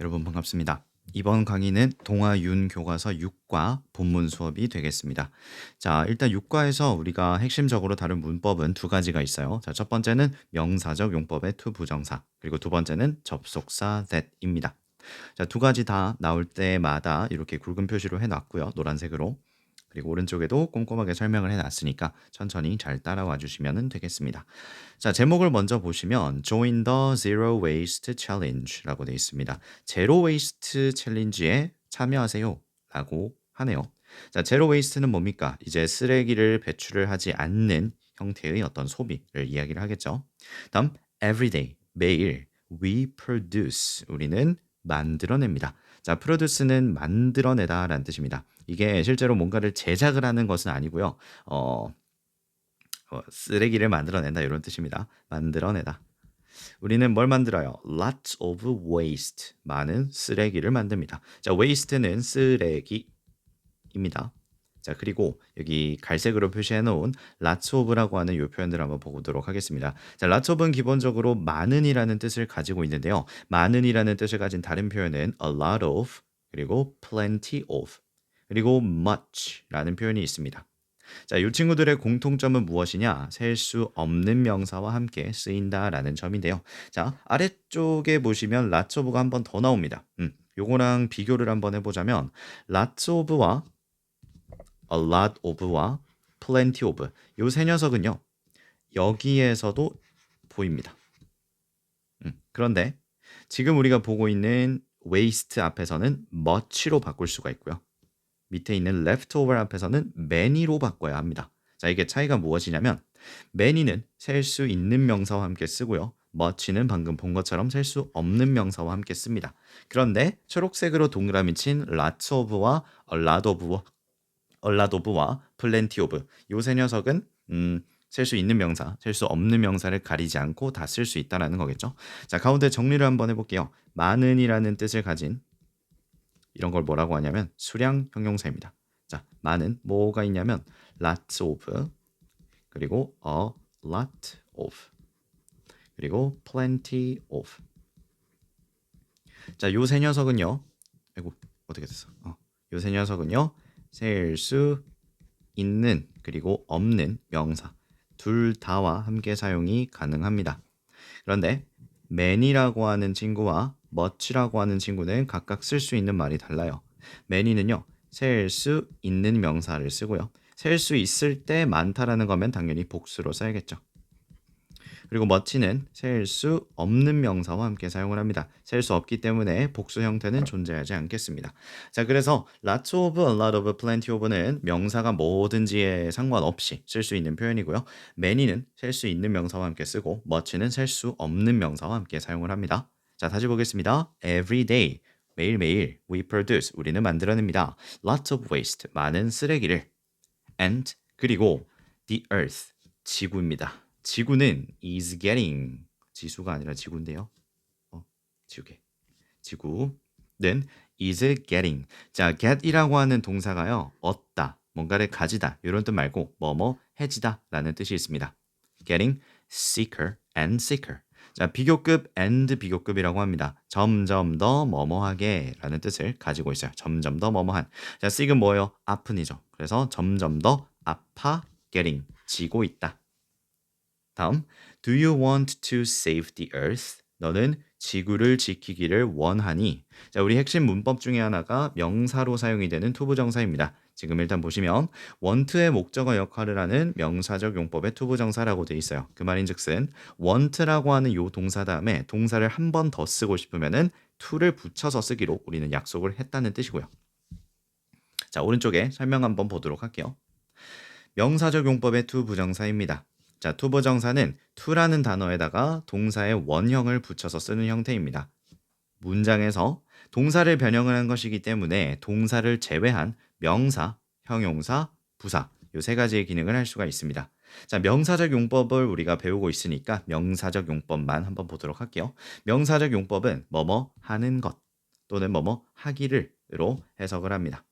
여러분 반갑습니다. 이번 강의는 동아윤 교과서 6과 본문 수업이 되겠습니다. 자, 일단 6과에서 우리가 핵심적으로 다룬 문법은 두 가지가 있어요. 자, 첫 번째는 명사적 용법의 to 부정사, 그리고 두 번째는 접속사 that입니다. 자, 두 가지 다 나올 때마다 이렇게 굵은 표시로 해놨고요. 노란색으로. 그리고 오른쪽에도 꼼꼼하게 설명을 해놨으니까 천천히 잘 따라와 주시면 되겠습니다. 자, 제목을 먼저 보시면 Join the Zero Waste Challenge라고 되어 있습니다. 제로 웨이스트 챌린지에 참여하세요 라고 하네요. 자, 제로 웨이스트는 뭡니까? 이제 쓰레기를 배출을 하지 않는 형태의 어떤 소비를 이야기를 하겠죠. 다음 everyday 매일 we produce 우리는 만들어냅니다. 자, produce는 만들어내다 라는 뜻입니다. 이게 실제로 뭔가를 제작을 하는 것은 아니고요. 어, 어, 쓰레기를 만들어낸다 이런 뜻입니다. 만들어내다. 우리는 뭘 만들어요? Lots of waste. 많은 쓰레기를 만듭니다. 자, waste는 쓰레기입니다. 자, 그리고 여기 갈색으로 표시해 놓은 of라고 하는 이 표현들 한번 보도록 하겠습니다. 자, lots of는 기본적으로 많은이라는 뜻을 가지고 있는데요. 많은이라는 뜻을 가진 다른 표현은 a lot of 그리고 plenty of 그리고 much라는 표현이 있습니다. 자, 이 친구들의 공통점은 무엇이냐? 셀 수 없는 명사와 함께 쓰인다라는 점인데요. 자, 아래쪽에 보시면 lots of가 한 번 더 나옵니다. 음, 요거랑 비교를 한번 해보자면 lots of와 a lot of와 plenty of 요 세 녀석은요. 여기에서도 보입니다. 음, 그런데 지금 우리가 보고 있는 waste 앞에서는 much로 바꿀 수가 있고요. 밑에 있는 leftover 앞에서는 many로 바꿔야 합니다. 자, 이게 차이가 무엇이냐면 many는 셀 수 있는 명사와 함께 쓰고요. much는 방금 본 것처럼 셀 수 없는 명사와 함께 씁니다. 그런데 초록색으로 동그라미 친 lots of와 a lot of plenty of 요세 녀석은 음, 셀수 있는 명사, 셀수 없는 명사를 가리지 않고 다 쓸 수 있다라는 거겠죠. 자, 가운데 정리를 한번 해볼게요. 많은이라는 뜻을 가진 이런 걸 뭐라고 하냐면 수량 형용사입니다. 자, 많은 뭐가 있냐면 lots of 그리고 a lot of 그리고 plenty of 자, 요 세 녀석은요. 아이고, 어떻게 됐어? 어. 요세 녀석은요. 셀 수 있는 그리고 없는 명사 둘 다와 함께 사용이 가능합니다. 그런데 man이라고 하는 친구와 much라고 하는 친구는 각각 쓸 수 있는 말이 달라요. many는요. 셀 수 있는 명사를 쓰고요. 셀 수 있을 때 많다라는 거면 당연히 복수로 써야겠죠. 그리고 much는 셀수 없는 명사와 함께 사용을 합니다. 셀수 없기 때문에 복수 형태는 존재하지 않겠습니다. 자, 그래서 lots of, a lot of, plenty of는 명사가 뭐든지에 상관없이 쓸 수 있는 표현이고요. many는 셀 수 있는 명사와 함께 쓰고 much는 셀 수 없는 명사와 함께 사용을 합니다. 자, 다시 보겠습니다. Every day, 매일매일 we produce, 우리는 만들어냅니다. Lots of waste, 많은 쓰레기를. And, 그리고 the earth, 지구입니다. 지구는 is getting, 지수가 아니라 지구인데요. 어, 지우개. 지구는 is getting. 자, get이라고 하는 동사가요. 얻다, 뭔가를 가지다, 이런 뜻 말고 뭐뭐 해지다 라는 뜻이 있습니다. getting sicker and sicker. 자, 비교급 and 비교급이라고 합니다. 점점 더 뭐뭐하게 라는 뜻을 가지고 있어요. 점점 더 뭐뭐한. 자, sick은 뭐예요? 아픈이죠. 그래서 점점 더 아파 getting 지고 있다. 다음, do you want to save the earth? 너는 지구를 지키기를 원하니? 자, 우리 핵심 문법 중에 하나가 명사로 사용이 되는 투부정사입니다. 지금 일단 보시면 want의 목적어 역할을 하는 명사적 용법의 투부정사라고 돼 있어요. 그 말인즉슨 want라고 하는 요 동사 다음에 동사를 한 번 더 쓰고 싶으면은 to를 붙여서 쓰기로 우리는 약속을 했다는 뜻이고요. 자, 오른쪽에 설명 한번 보도록 할게요. 명사적 용법의 투부정사입니다. 자, 투부정사는 to라는 단어에다가 동사의 원형을 붙여서 쓰는 형태입니다. 문장에서 동사를 변형을 한 것이기 때문에 동사를 제외한 명사, 형용사, 부사 요 세 가지의 기능을 할 수가 있습니다. 자, 명사적 용법을 우리가 배우고 있으니까 명사적 용법만 한번 보도록 할게요. 명사적 용법은 뭐뭐 하는 것 또는 뭐뭐 하기를로 해석을 합니다.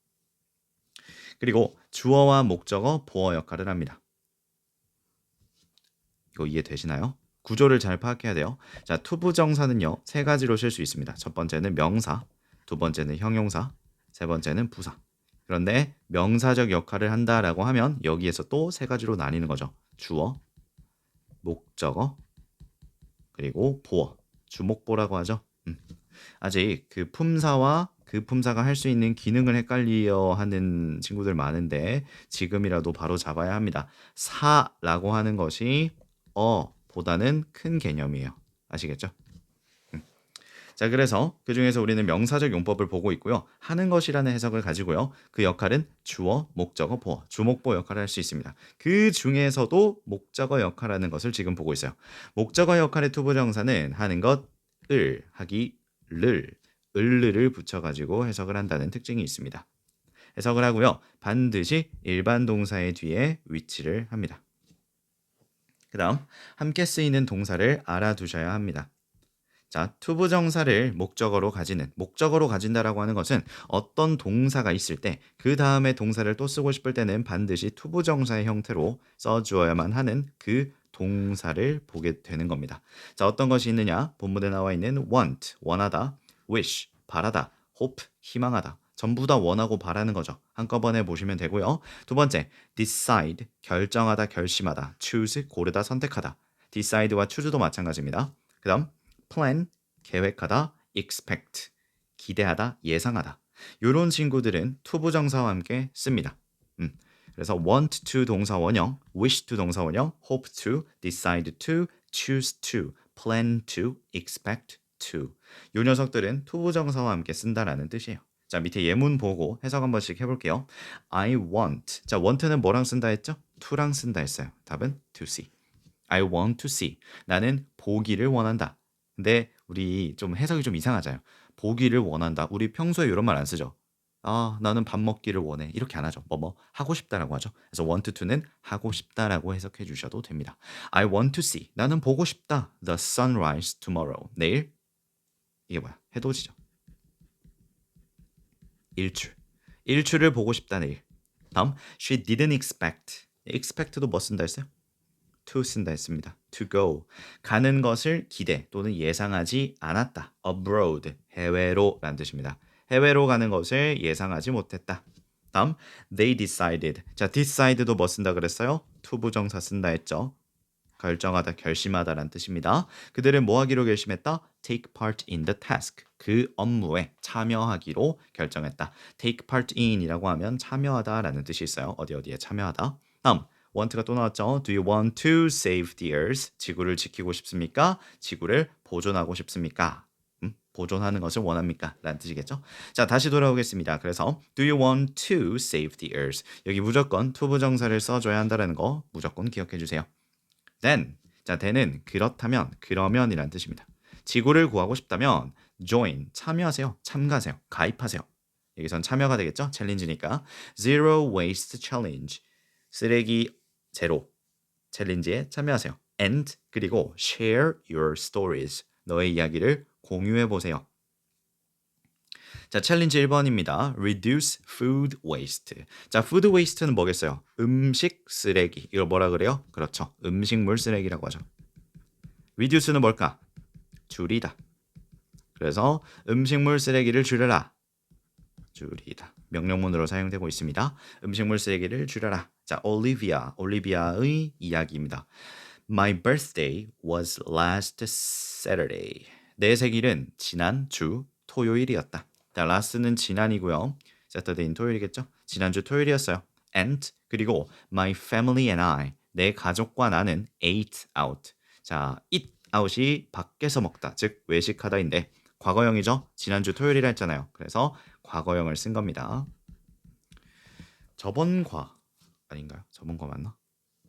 그리고 주어와 목적어, 보어 역할을 합니다. 이거 이해되시나요? 구조를 잘 파악해야 돼요. 자, 투부정사는요. 세 가지로 쉴수 있습니다. 첫 번째는 명사, 두 번째는 형용사, 세 번째는 부사. 그런데 명사적 역할을 한다라고 하면 여기에서 또 세 가지로 나뉘는 거죠. 주어, 목적어, 그리고 보어. 주목보라고 하죠. 음. 아직 그 품사와 그 품사가 할 수 있는 기능을 헷갈려 하는 친구들 많은데 지금이라도 바로 잡아야 합니다. 사라고 하는 것이 어 보다는 큰 개념이에요. 아시겠죠? 음. 자, 그래서 그 중에서 우리는 명사적 용법을 보고 있고요. 하는 것이라는 해석을 가지고요. 그 역할은 주어, 목적어, 보어, 주목보 역할을 할 수 있습니다. 그 중에서도 목적어 역할하는 것을 지금 보고 있어요. 목적어 역할의 투부정사는 하는 것을 하기 를 을르를 붙여가지고 해석을 한다는 특징이 있습니다. 해석을 하고요. 반드시 일반 동사의 뒤에 위치를 합니다. 그 다음 함께 쓰이는 동사를 알아두셔야 합니다. 자, 투부정사를 목적어로 가지는 목적어로 가진다라고 하는 것은 어떤 동사가 있을 때 그 다음에 동사를 또 쓰고 싶을 때는 반드시 투부정사의 형태로 써주어야만 하는 그 동사를 보게 되는 겁니다. 자, 어떤 것이 있느냐? 본문에 나와 있는 want, 원하다, wish, 바라다, hope, 희망하다. 전부 다 원하고 바라는 거죠. 한꺼번에 보시면 되고요. 두 번째, decide, 결정하다, 결심하다, choose, 고르다, 선택하다. decide와 choose도 마찬가지입니다. 그 다음, plan, 계획하다, expect, 기대하다, 예상하다. 이런 친구들은 투부정사와 함께 씁니다. 음, 그래서 want to 동사 원형, wish to 동사 원형, hope to, decide to, choose to, plan to, expect to. 요 녀석들은 투부정사와 함께 쓴다라는 뜻이에요. 자, 밑에 예문 보고 해석 한 번씩 해볼게요. I want. 자, want는 뭐랑 쓴다 했죠? to랑 쓴다 했어요. 답은 to see. I want to see. 나는 보기를 원한다. 근데 우리 좀 해석이 좀 이상하잖아요. 보기를 원한다. 우리 평소에 이런 말 안 쓰죠. 아, 나는 밥 먹기를 원해. 이렇게 안 하죠. 뭐 뭐 하고 싶다라고 하죠. 그래서 want to는 하고 싶다라고 해석해 주셔도 됩니다. I want to see. 나는 보고 싶다. The sunrise tomorrow. 내일 이게 뭐야? 해도 지죠. 일출. 일출을 보고 싶다 내일. 다음 she didn't expect. expect도 뭐 쓴다 했어요? to 쓴다 했습니다. to go. 가는 것을 기대 또는 예상하지 않았다. abroad. 해외로 라는 뜻입니다. 해외로 가는 것을 예상하지 못했다. 다음 they decided. 자, decide도 뭐 쓴다 그랬어요? 투부정사 쓴다 했죠. 결정하다, 결심하다라는 뜻입니다. 그들은 뭐 하기로 결심했다? take part in the task. 그 업무에 참여하기로 결정했다. take part in이라고 하면 참여하다라는 뜻이 있어요. 어디 어디에 참여하다. 다음 want가 또 나왔죠. Do you want to save the earth? 지구를 지키고 싶습니까? 지구를 보존하고 싶습니까? 음, 보존하는 것을 원합니까? 라는 뜻이겠죠. 자, 다시 돌아오겠습니다. 그래서 do you want to save the earth? 여기 무조건 투부정사를 써줘야 한다는 거 무조건 기억해 주세요. Then 자, then은 그렇다면, 그러면이란 뜻입니다. 지구를 구하고 싶다면 join 참여하세요. 참가하세요. 가입하세요. 여기선 참여가 되겠죠? 챌린지니까 zero waste challenge 쓰레기 제로 챌린지에 참여하세요. and 그리고 share your stories 너의 이야기를 공유해 보세요. 자, 챌린지 1번입니다. reduce food waste. 자, food waste는 뭐겠어요? 음식 쓰레기. 이걸 뭐라 그래요? 그렇죠. 음식물 쓰레기라고 하죠. reduce는 뭘까? 줄이다. 그래서 음식물 쓰레기를 줄여라. 줄이다. 명령문으로 사용되고 있습니다. 음식물 쓰레기를 줄여라. 자, 올리비아, 올리비아의 이야기입니다. My birthday was last Saturday. 내 생일은 지난 주 토요일이었다. 자, last는 지난이고요. Saturday는 토요일이겠죠? 지난주 토요일이었어요. And 그리고 my family and I 내 가족과 나는 ate out. 자, eat out이 밖에서 먹다, 즉 외식하다인데 과거형이죠. 지난주 토요일이라 했잖아요. 그래서 과거형을 쓴 겁니다. 저번 과 아닌가요? 저번 과 맞나?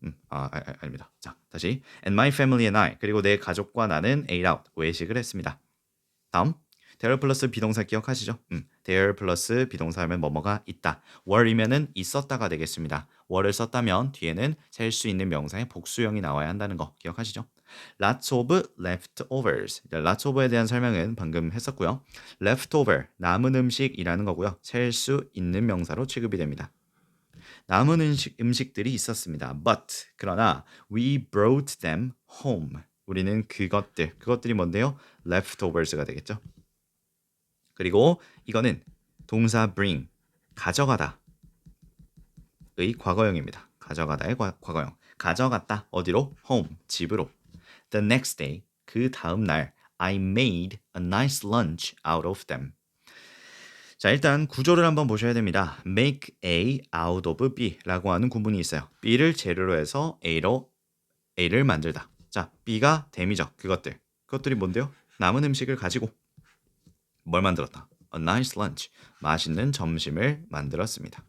음, 아, 아, 아, 아닙니다. 자, 다시. And my family and I 그리고 내 가족과 나는 ate out 외식을 했습니다. 다음 there 플러스 비동사 기억하시죠? 음, there 플러스 비동사 하면 뭐뭐가 있다. were이면은 있었다가 되겠습니다. were를 썼다면 뒤에는 셀 수 있는 명사의 복수형이 나와야 한다는 거 기억하시죠? lots of leftovers. lots of에 대한 설명은 방금 했었고요. leftover 남은 음식이라는 거고요. 셀 수 있는 명사로 취급이 됩니다. 남은 음식, 음식들이 있었습니다. But 그러나 we brought them home. 우리는 그것들, 그것들이 뭔데요? leftovers가 되겠죠. 그리고 이거는 동사 bring, 가져가다. 의 과거형입니다. 가져가다의 과, 과거형. 가져갔다. 어디로? home, 집으로. The next day, 그 다음 날 I made a nice lunch out of them. 자, 일단 구조를 한번 보셔야 됩니다. make A out of B라고 하는 구문이 있어요. B를 재료로 해서 A로 A를 만들다. 자, B가 댐이죠. 그것들. 그것들이 뭔데요? 남은 음식을 가지고 뭘 만들었다? A nice lunch. 맛있는 점심을 만들었습니다.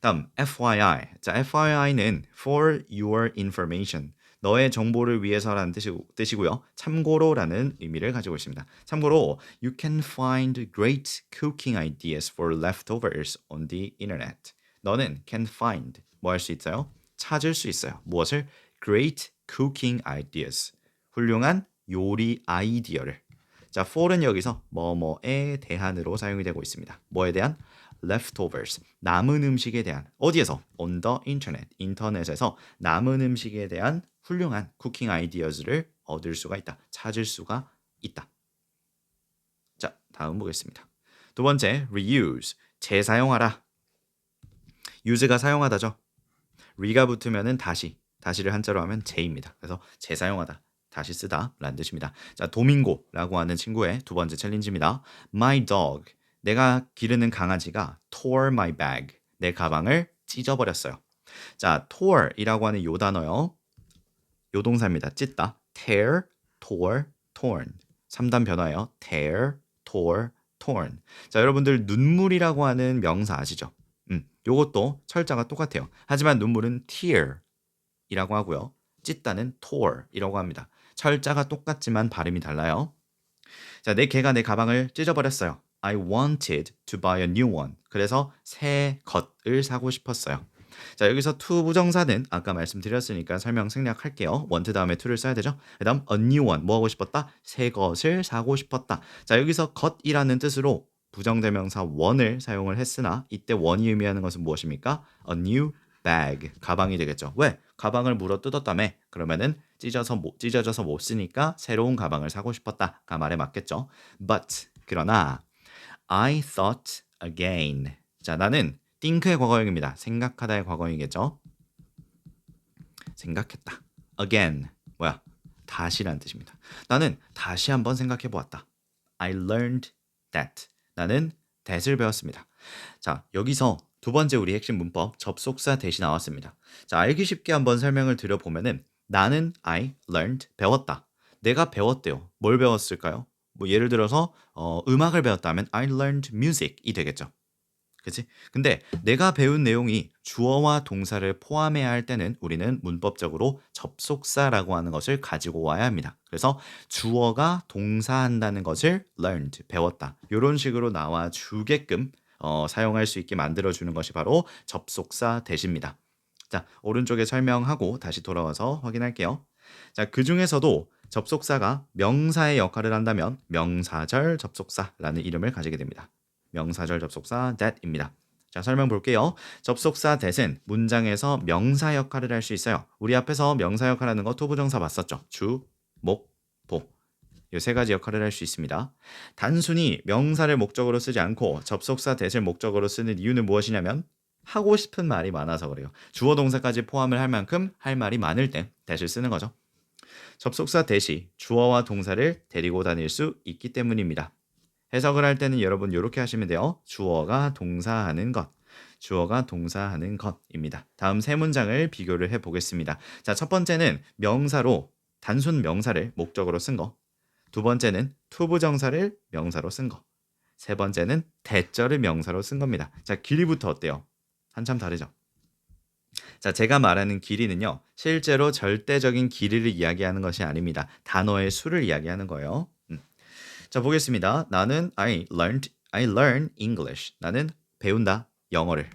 다음 FYI. 자, FYI는 for your information. 너의 정보를 위해서라는 뜻이고, 뜻이고 요. 참고로라는 의미를 가지고 있습니다. 참고로 you can find great cooking ideas for leftovers on the internet. 너는 can find 뭐 할 수 있어요? 찾을 수 있어요. 무엇을? great cooking ideas. 훌륭한 요리 아이디어를. 자, for은 여기서 뭐뭐에 대한으로 사용이 되고 있습니다. 뭐에 대한? leftovers 남은 음식에 대한. 어디에서? on the internet 인터넷에서 남은 음식에 대한 훌륭한 쿠킹 아이디어즈를 얻을 수가 있다 찾을 수가 있다. 자 다음 보겠습니다. 두 번째 reuse 재사용하라. use가 사용하다죠. re가 붙으면은 다시 다시를 한자로 하면 재입니다. 그래서 재사용하다 다시 쓰다 라는 뜻입니다 자 도밍고라고 하는 친구의 두 번째 챌린지입니다 my dog 내가 기르는 강아지가 tore my bag. 내 가방을 찢어버렸어요. 자, tore이라고 하는 요 단어요. 요 동사입니다. 찢다. tear, tore, torn. 3단 변화예요. tear, tore, torn. 자, 여러분들 눈물이라고 하는 명사 아시죠? 음, 요것도 철자가 똑같아요. 하지만 눈물은 tear 이라고 하고요. 찢다는 tore 이라고 합니다. 철자가 똑같지만 발음이 달라요. 자, 내 개가 내 가방을 찢어버렸어요. I wanted to buy a new one. 그래서 새 것을 사고 싶었어요. 자, 여기서 to 부정사는 아까 말씀드렸으니까 설명 생략할게요. want 다음에 to를 써야 되죠. 그다음 a new one 뭐 하고 싶었다? 새 것을 사고 싶었다. 자, 여기서 것이라는 뜻으로 부정대명사 one을 사용을 했으나 이때 one이 의미하는 것은 무엇입니까? a new bag 가방이 되겠죠. 왜? 가방을 물어 뜯었다며 그러면은 찢어서 못 찢어져서 못 쓰니까 새로운 가방을 사고 싶었다가 말에 맞겠죠. But 그러나 I thought again. 자, 나는 think의 과거형입니다. 생각하다의 과거형이겠죠. 생각했다. again. 뭐야? 다시라는 뜻입니다. 나는 다시 한번 생각해 보았다. I learned that. 나는 that을 배웠습니다. 자, 여기서 두 번째 우리 핵심 문법 접속사 대시 나왔습니다. 자, 알기 쉽게 한번 설명을 드려보면은 나는 I learned 배웠다. 내가 배웠대요. 뭘 배웠을까요? 뭐 예를 들어서 어, 음악을 배웠다면 I learned music이 되겠죠. 그치? 근데 내가 배운 내용이 주어와 동사를 포함해야 할 때는 우리는 문법적으로 접속사라고 하는 것을 가지고 와야 합니다. 그래서 주어가 동사한다는 것을 learned, 배웠다. 이런 식으로 나와 주게끔 어, 사용할 수 있게 만들어주는 것이 바로 접속사 대시입니다. 자, 오른쪽에 설명하고 다시 돌아와서 확인할게요. 자, 그 중에서도 접속사가 명사의 역할을 한다면 명사절 접속사라는 이름을 가지게 됩니다. 명사절 접속사 that입니다. 자, 설명 볼게요. 접속사 that은 문장에서 명사 역할을 할 수 있어요. 우리 앞에서 명사 역할 하는 거 투부정사 봤었죠. 주, 목, 보. 이 세 가지 역할을 할 수 있습니다. 단순히 명사를 목적으로 쓰지 않고 접속사 that을 목적으로 쓰는 이유는 무엇이냐면 하고 싶은 말이 많아서 그래요. 주어 동사까지 포함을 할 만큼 할 말이 많을 때 that을 쓰는 거죠. 접속사 대시 주어와 동사를 데리고 다닐 수 있기 때문입니다. 해석을 할 때는 여러분 이렇게 하시면 돼요. 주어가 동사하는 것. 주어가 동사하는 것입니다. 다음 세 문장을 비교를 해 보겠습니다. 자, 첫 번째는 명사로 단순 명사를 목적으로 쓴 거. 두 번째는 투부정사를 명사로 쓴 거. 세 번째는 대절을 명사로 쓴 겁니다. 자, 길이부터 어때요? 한참 다르죠? 자, 제가 말하는 길이는요. 실제로 절대적인 길이를 이야기하는 것이 아닙니다. 단어의 수를 이야기하는 거예요. 음. 자, 보겠습니다. 나는 I learned I learn English. 나는 배운다. 영어를.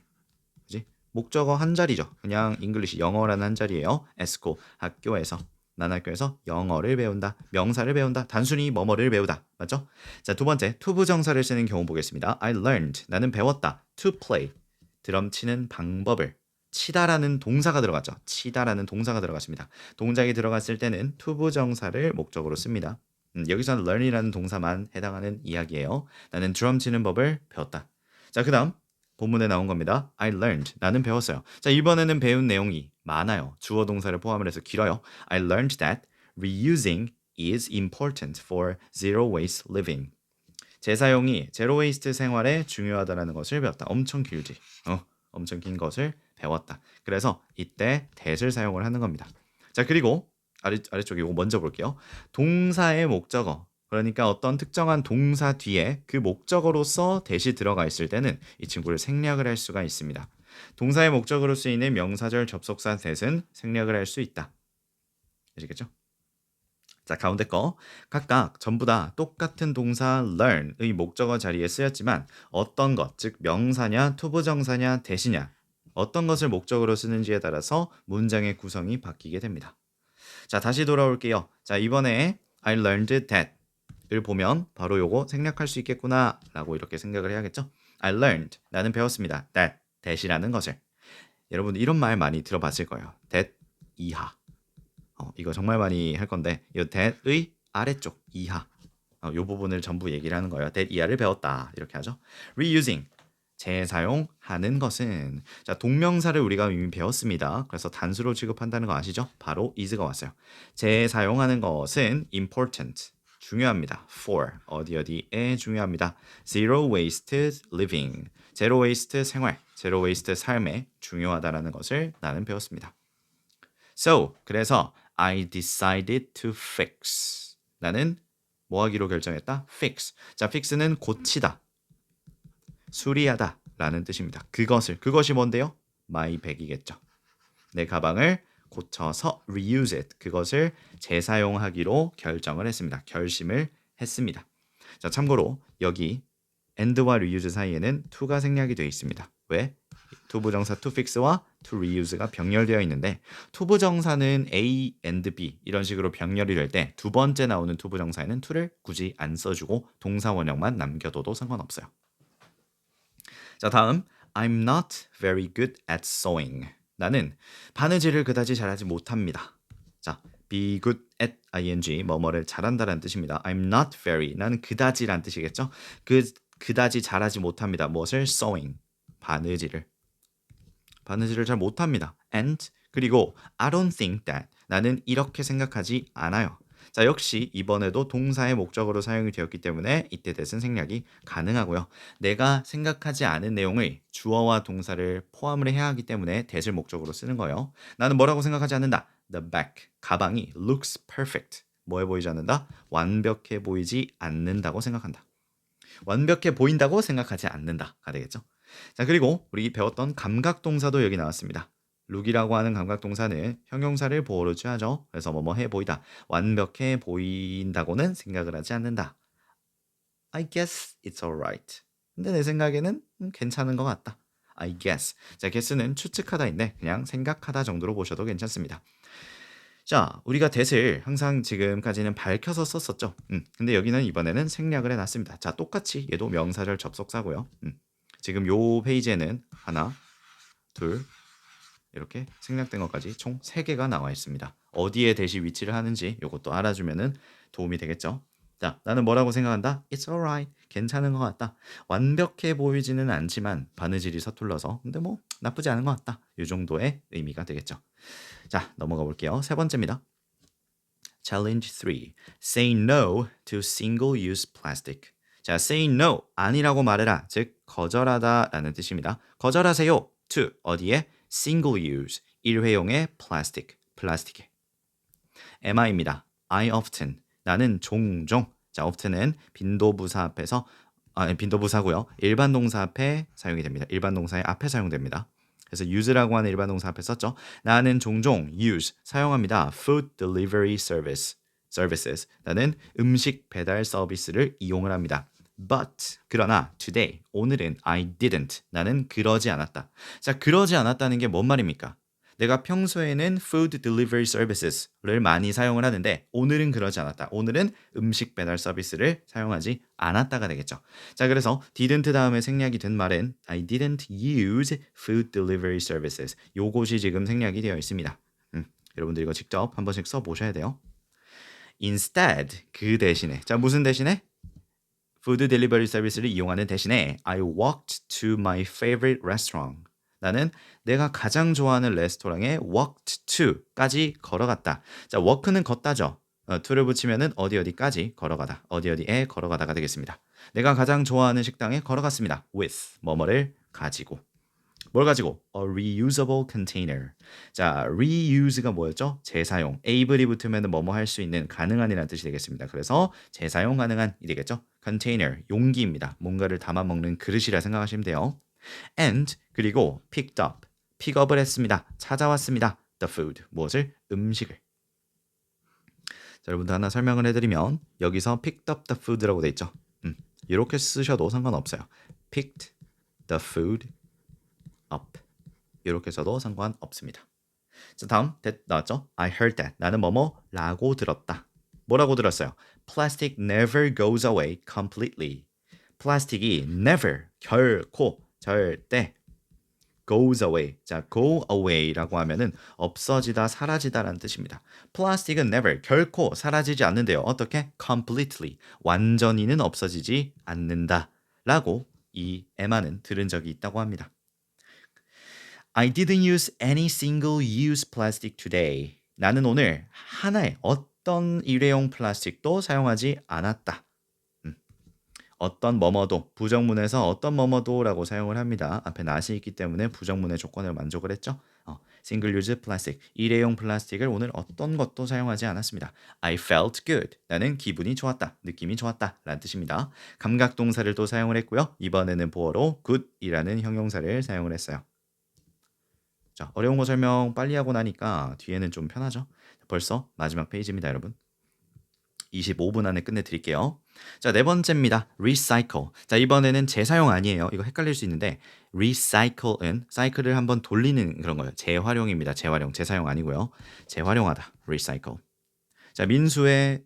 그지? 목적어 한 자리죠. 그냥 English 영어라는 한 자리예요. 에스코 학교에서 난 학교에서 영어를 배운다. 명사를 배운다. 단순히 뭐뭐를 배우다. 맞죠? 자, 두 번째 투부정사를 쓰는 경우 보겠습니다. I learned. 나는 배웠다. To play. 드럼 치는 방법을 치다라는 동사가 들어갔죠. 치다라는 동사가 들어갔습니다. 동작이 들어갔을 때는 투부 정사를 목적으로 씁니다. 음, 여기서는 learn이라는 동사만 해당하는 이야기예요. 나는 드럼 치는 법을 배웠다. 자, 그다음 본문에 나온 겁니다. I learned. 나는 배웠어요. 자, 이번에는 배운 내용이 많아요. 주어 동사를 포함을 해서 길어요. I learned that reusing is important for zero waste living. 재사용이 제로 웨이스트 생활에 중요하다는 것을 배웠다. 엄청 길지. 어, 엄청 긴 것을 배웠다. 그래서 이때 that을 사용을 하는 겁니다. 자, 그리고 아래 아래쪽 이거 먼저 볼게요. 동사의 목적어. 그러니까 어떤 특정한 동사 뒤에 그 목적어로서 대시 들어가 있을 때는 이 친구를 생략을 할 수가 있습니다. 동사의 목적으로 쓰이는 명사절 접속사 that은 생략을 할 수 있다. 아시겠죠? 자, 가운데 거 각각 전부 다 똑같은 동사 learn의 목적어 자리에 쓰였지만 어떤 것, 즉 명사냐, 투부정사냐, 대시냐 어떤 것을 목적으로 쓰는지에 따라서 문장의 구성이 바뀌게 됩니다. 자, 다시 돌아올게요. 자, 이번에 I learned that을 보면 바로 요거 생략할 수 있겠구나 라고 이렇게 생각을 해야겠죠? I learned 나는 배웠습니다. that that이라는 것을 여러분 이런 말 많이 들어봤을 거예요. that 이하 어, 이거 정말 많이 할 건데 이 that의 아래쪽 이하 어, 요 부분을 전부 얘기를 하는 거예요. that 이하를 배웠다 이렇게 하죠. reusing 재사용하는 것은 자 동명사를 우리가 이미 배웠습니다. 그래서 단수로 취급한다는 거 아시죠? 바로 is가 왔어요. 재사용하는 것은 important 중요합니다. for 어디 어디에 중요합니다. zero waste living 제로 웨이스트 생활, 제로 웨이스트 삶에 중요하다라는 것을 나는 배웠습니다. So 그래서 I decided to fix. 나는 뭐 하기로 결정했다? fix. 자, fix는 고치다. 수리하다 라는 뜻입니다. 그것을 그것이 뭔데요? my bag이겠죠. 내 가방을 고쳐서 reuse it. 그것을 재사용하기로 결정을 했습니다. 결심을 했습니다. 자, 참고로 여기 and와 reuse 사이에는 to가 생략이 되어 있습니다. 왜? 투부정사 to fix와 to reuse가 병렬되어 있는데 투부정사는 A and B 이런 식으로 병렬이 될 때 두 번째 나오는 투부정사에는 to를 굳이 안 써주고 동사 원형만 남겨둬도 상관없어요. 자 다음 I'm not very good at sewing. 나는 바느질을 그다지 잘하지 못합니다. 자 be good at ing 뭐뭐를 잘한다라는 뜻입니다. I'm not very 나는 그다지란 뜻이겠죠. 그 그다지 잘하지 못합니다. 무엇을 sewing 바느질을 바느질을 잘 못합니다. And 그리고 I don't think that 나는 이렇게 생각하지 않아요. 자 역시 이번에도 동사의 목적으로 사용이 되었기 때문에 이때 대신 생략이 가능하고요. 내가 생각하지 않은 내용을 주어와 동사를 포함을 해야 하기 때문에 대을 목적으로 쓰는 거예요. 나는 뭐라고 생각하지 않는다. The bag 가방이 looks perfect 뭐해 보이지 않는다. 완벽해 보이지 않는다고 생각한다. 완벽해 보인다고 생각하지 않는다가 되겠죠. 자 그리고 우리 배웠던 감각 동사도 여기 나왔습니다. 룩이라고 하는 감각 동사는 형용사를 보호로 취하죠. 그래서 뭐뭐 해 보이다. 완벽해 보인다고는 생각을 하지 않는다. I guess it's alright. 근데 내 생각에는 음, 괜찮은 것 같다. I guess. 자, guess는 추측하다인데 그냥 생각하다 정도로 보셔도 괜찮습니다. 자, 우리가 that을 항상 지금까지는 밝혀서 썼었죠. 음, 근데 여기는 이번에는 생략을 해놨습니다. 자, 똑같이 얘도 명사절 접속사고요. 음, 지금 요 페이지에는 하나, 둘, 이렇게 생략된 것까지 총 3개가 나와 있습니다. 어디에 대시 위치를 하는지 이것도 알아주면 도움이 되겠죠. 자, 나는 뭐라고 생각한다? It's alright. 괜찮은 것 같다. 완벽해 보이지는 않지만 바느질이 서툴러서 근데 뭐 나쁘지 않은 것 같다. 이 정도의 의미가 되겠죠. 자, 넘어가 볼게요. 세 번째입니다. Challenge 3. Say no to single-use plastic. 자, say no 아니라고 말해라. 즉 거절하다라는 뜻입니다. 거절하세요. to 어디에? single use 일회용의 플라스틱 플라스틱에 MI입니다. I often 나는 종종 자 often은 빈도부사 앞에서 아 빈도부사고요. 일반 동사 앞에 사용이 됩니다. 일반 동사의 앞에 사용됩니다. 그래서 use라고 하는 일반 동사 앞에 썼죠. 나는 종종 use 사용합니다. food delivery service services 나는 음식 배달 서비스를 이용을 합니다. But 그러나 today 오늘은 I didn't 나는 그러지 않았다. 자 그러지 않았다는 게 뭔 말입니까? 내가 평소에는 food delivery services를 많이 사용을 하는데 오늘은 그러지 않았다. 오늘은 음식 배달 서비스를 사용하지 않았다가 되겠죠. 자, 그래서 didn't 다음에 생략이 된 말은 I didn't use food delivery services. 요것이 지금 생략이 되어 있습니다. 음, 여러분들 이거 직접 한 번씩 써 보셔야 돼요. Instead 그 대신에 자 무슨 대신에 푸드 딜리버리 서비스를 이용하는 대신에 I walked to my favorite restaurant. 나는 내가 가장 좋아하는 레스토랑에 walked to까지 걸어갔다. 자, walk는 걷다죠. 어, to를 붙이면은 어디 어디까지 걸어가다. 어디 어디에 걸어가다가 되겠습니다. 내가 가장 좋아하는 식당에 걸어갔습니다. with 뭐뭐를 가지고. 뭘 가지고? A reusable container. 자, reuse가 뭐였죠? 재사용. able이 붙으면 뭐뭐 할 수 있는 가능한이라는 뜻이 되겠습니다. 그래서 재사용 가능한 이 되겠죠? container, 용기입니다. 뭔가를 담아 먹는 그릇이라 생각하시면 돼요. and 그리고 picked up, 픽업을 했습니다. 찾아왔습니다. the food, 무엇을? 음식을. 자, 여러분들 하나 설명을 해드리면 여기서 picked up the food라고 돼 있죠. 음, 이렇게 쓰셔도 상관없어요. picked the food up 이렇게 써도 상관없습니다. 자 다음 that 나왔죠? I heard that 나는 뭐뭐라고 들었다. 뭐라고 들었어요? Plastic never goes away completely. 플라스틱이 never 결코 절대 goes away. 자, go away라고 하면은 없어지다, 사라지다라는 뜻입니다. 플라스틱은 never 결코 사라지지 않는데요. 어떻게? completely 완전히는 없어지지 않는다라고 이 에마는 들은 적이 있다고 합니다. I didn't use any single-use plastic today. 나는 오늘 하나의 어떤 일회용 플라스틱도 사용하지 않았다. 음. 어떤 뭐뭐도 부정문에서 어떤 뭐뭐도라고 사용을 합니다. 앞에 not이 있기 때문에 부정문의 조건을 만족을 했죠. 어, single use plastic 일회용 플라스틱을 오늘 어떤 것도 사용하지 않았습니다. I felt good. 나는 기분이 좋았다. 느낌이 좋았다. 라는 뜻입니다. 감각 동사를 또 사용을 했고요. 이번에는 보어로 good이라는 형용사를 사용을 했어요. 자, 어려운 거 설명 빨리 하고 나니까 뒤에는 좀 편하죠? 벌써 마지막 페이지입니다, 여러분. 25분 안에 끝내드릴게요. 자, 네 번째입니다. recycle. 자, 이번에는 재사용 아니에요. 이거 헷갈릴 수 있는데 recycle은 사이클을 한번 돌리는 그런 거예요. 재활용입니다. 재활용, 재사용 아니고요. 재활용하다. recycle. 자, 민수의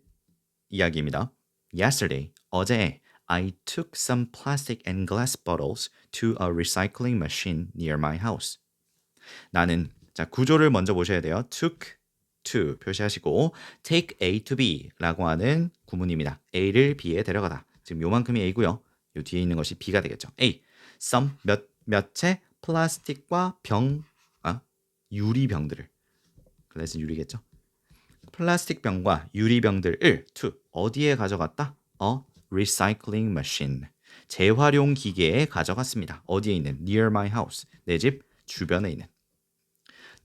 이야기입니다. Yesterday, 어제 I took some plastic and glass bottles to a recycling machine near my house. 나는 자 구조를 먼저 보셔야 돼요. took to 표시하시고 take A to B라고 하는 구문입니다. A를 B에 데려가다. 지금 요만큼이 A고요. 요 뒤에 있는 것이 B가 되겠죠. A some 몇 몇채 플라스틱과 병 아, 유리 병들을 글래스 유리겠죠. 플라스틱 병과 유리 병들을 to 어디에 가져갔다? 어 recycling machine 재활용 기계에 가져갔습니다. 어디에 있는 near my house 내 집 주변에 있는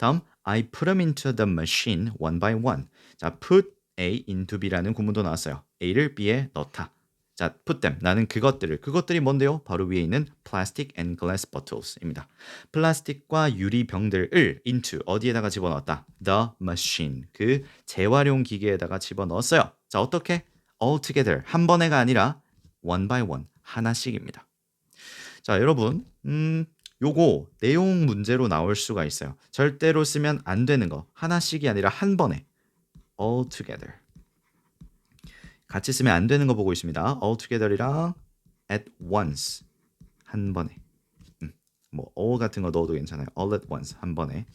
다음 I put them into the machine one by one. 자, put A into B라는 구문도 나왔어요. A를 B에 넣다. 자, put them. 나는 그것들을. 그것들이 뭔데요? 바로 위에 있는 plastic and glass bottles입니다. 플라스틱과 유리 병들을 into 어디에다가 집어넣었다? The machine. 그 재활용 기계에다가 집어넣었어요. 자, 어떻게? all together. 한 번에가 아니라 one by one. 하나씩입니다. 자, 여러분. 음, 요거 내용 문제로 나올 수가 있어요. 절대로 쓰면 안 되는 거. 하나씩이 아니라 한 번에. all together. 같이 쓰면 안 되는 거 보고 있습니다. all together이랑 at once. 한 번에. 음, 뭐 all 같은 거 넣어도 괜찮아요. all at once. 한 번에.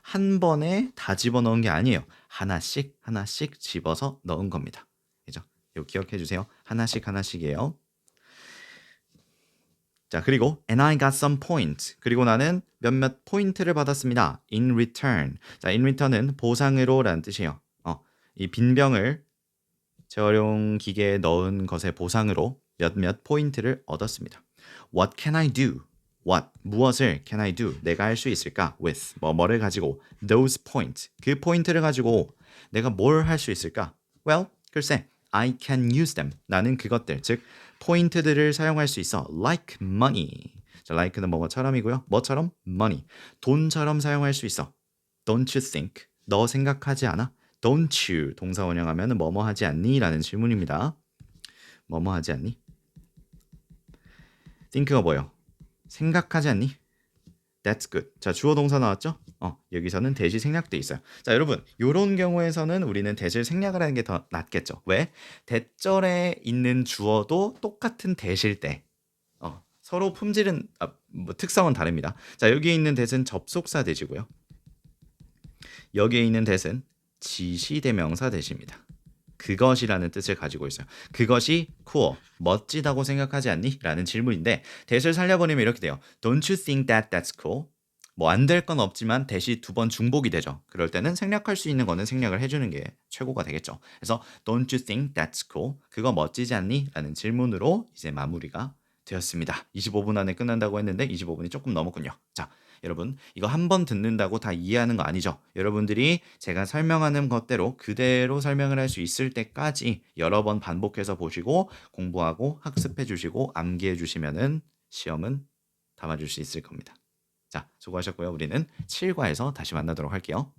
한 번에 다 집어넣은 게 아니에요. 하나씩 하나씩 집어서 넣은 겁니다. 그죠? 이거 기억해 주세요. 하나씩 하나씩이에요. 자, 그리고 and I got some points. 그리고 나는 몇몇 포인트를 받았습니다. in return. 자, in return은 보상으로라는 뜻이에요. 어, 이 빈병을 재활용 기계에 넣은 것의 보상으로 몇몇 포인트를 얻었습니다. What can I do? What 무엇을 can I do? 내가 할 수 있을까? With 뭐 뭐를 가지고 those points 그 포인트를 가지고 내가 뭘 할 수 있을까? Well, 글쎄 I can use them. 나는 그것들, 즉 포인트들을 사용할 수 있어. Like money. 자, like는 뭐뭐처럼이고요. 뭐처럼? money. 돈처럼 사용할 수 있어. Don't you think? 너 생각하지 않아? Don't you 동사 원형하면 뭐뭐 하지 않니? 라는 질문입니다. 뭐뭐 하지 않니? think가 뭐예요? 생각하지 않니? That's good. 자, 주어 동사 나왔죠? 어, 여기서는 대시 생략돼 있어요. 자, 여러분, 요런 경우에서는 우리는 대시를 생략을 하는 게 더 낫겠죠. 왜? 대절에 있는 주어도 똑같은 대실 때 어, 서로 품질은 아, 뭐 특성은 다릅니다. 자, 여기 있는 대는 접속사 대시고요. 여기에 있는 대는 지시대명사 대시입니다. 그것이라는 뜻을 가지고 있어요. 그것이 cool, 멋지다고 생각하지 않니? 라는 질문인데 대시를 살려버리면 이렇게 돼요. Don't you think that that's cool? 뭐 안 될 건 없지만 대시 두 번 중복이 되죠. 그럴 때는 생략할 수 있는 거는 생략을 해주는 게 최고가 되겠죠. 그래서 Don't you think that's cool? 그거 멋지지 않니? 라는 질문으로 이제 마무리가 되었습니다. 25분 안에 끝난다고 했는데 25분이 조금 넘었군요. 자, 여러분 이거 한 번 듣는다고 다 이해하는 거 아니죠? 여러분들이 제가 설명하는 것대로 그대로 설명을 할 수 있을 때까지 여러 번 반복해서 보시고 공부하고 학습해 주시고 암기해 주시면은 시험은 담아줄 수 있을 겁니다. 자, 수고하셨고요. 우리는 7과에서 다시 만나도록 할게요.